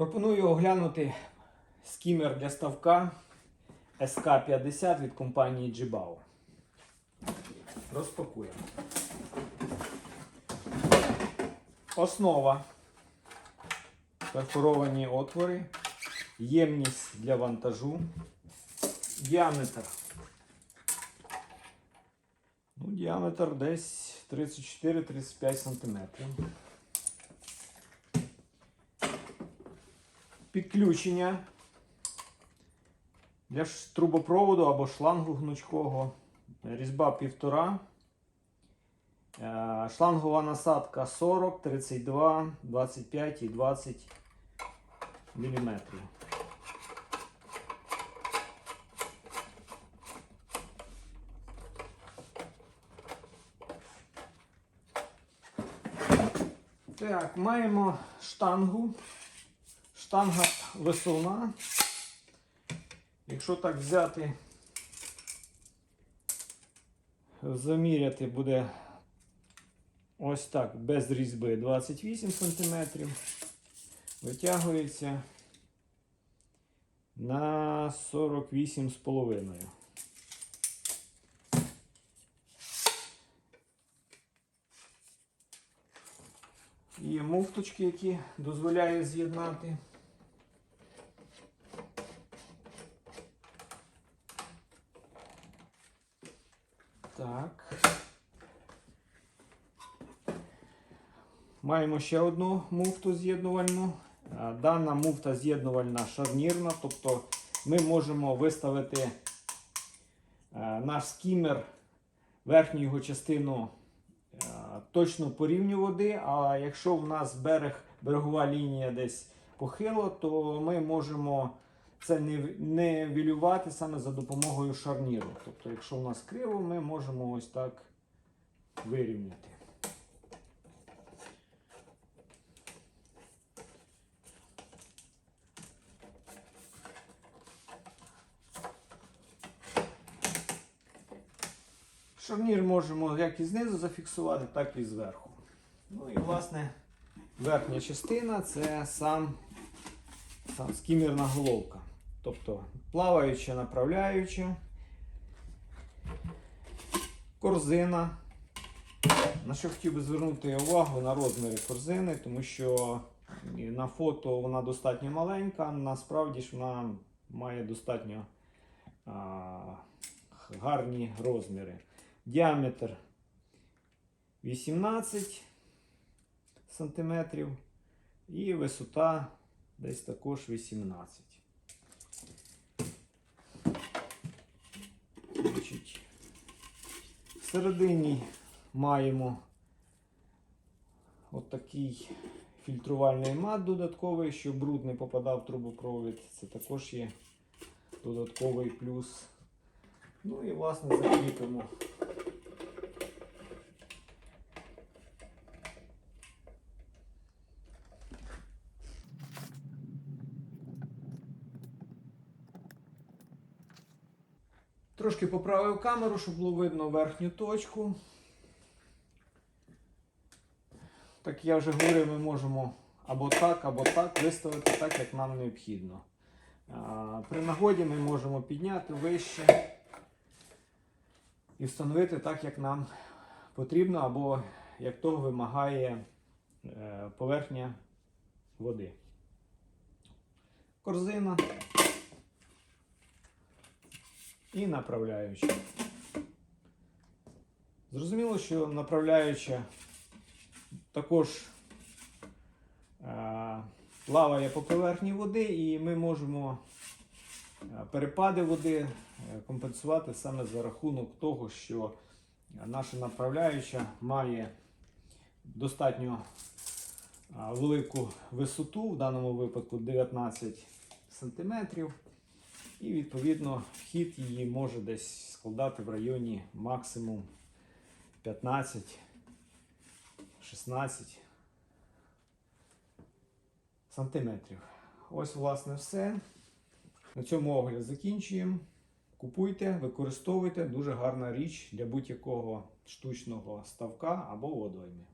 Пропоную оглянути скімер для ставка SK50 від компанії Jibao. Розпакуємо. Основа. Перфоровані отвори, ємність для вантажу, діаметр. Ну, діаметр десь 34-35 см. Підключення для трубопроводу або шлангу гнучкого. Різьба 1,5. Е, Шлангова насадка 40, 32, 25 і 20 мм. Так, маємо штангу. Штанга висувна. Якщо так взяти, заміряти буде ось так, без різьби 28 см. Витягується на 48,5. Є муфточки, які дозволяють з'єднати. Так. Маємо ще одну муфту з'єднувальну. Дана муфта з'єднувальна шарнірна, тобто ми можемо виставити е, наш скімер, верхню його частину е, точно по рівню води, а якщо в нас берег, берегова лінія десь похило, то ми можемо це не, не вілювати саме за допомогою шарніру. Тобто, якщо в нас криво, ми можемо ось так вирівняти. Шарнір можемо як і знизу зафіксувати, так і зверху. Ну і власне верхня частина це сам, сам скімерна головка. Тобто плаваюча, направляюча, корзина. На що хотів би звернути увагу на розміри корзини, тому що на фото вона достатньо маленька, насправді ж вона має достатньо а, гарні розміри. Діаметр 18 сантиметрів і висота десь також 18. Значить, всередині маємо отакий фільтрувальний мат додатковий, щоб бруд не попадав в трубопровід. Це також є додатковий плюс. Ну і власне закріпимо. Трошки поправив камеру, щоб було видно верхню точку. Так я вже говорив, ми можемо або так, або так виставити так, як нам необхідно. При нагоді ми можемо підняти вище і встановити так, як нам потрібно, або як того вимагає е, поверхня води. Корзина і направляюча. Зрозуміло, що направляюча також е, плаває по поверхні води, і ми можемо е, перепади води е, компенсувати саме за рахунок того, що наша направляюча має достатньо велику висоту, в даному випадку 19 см. І відповідно вхід її може десь складати в районі максимум 15-16 сантиметрів. Ось, власне, все. На цьому огляд закінчуємо. Купуйте, використовуйте дуже гарна річ для будь-якого штучного ставка або водойми.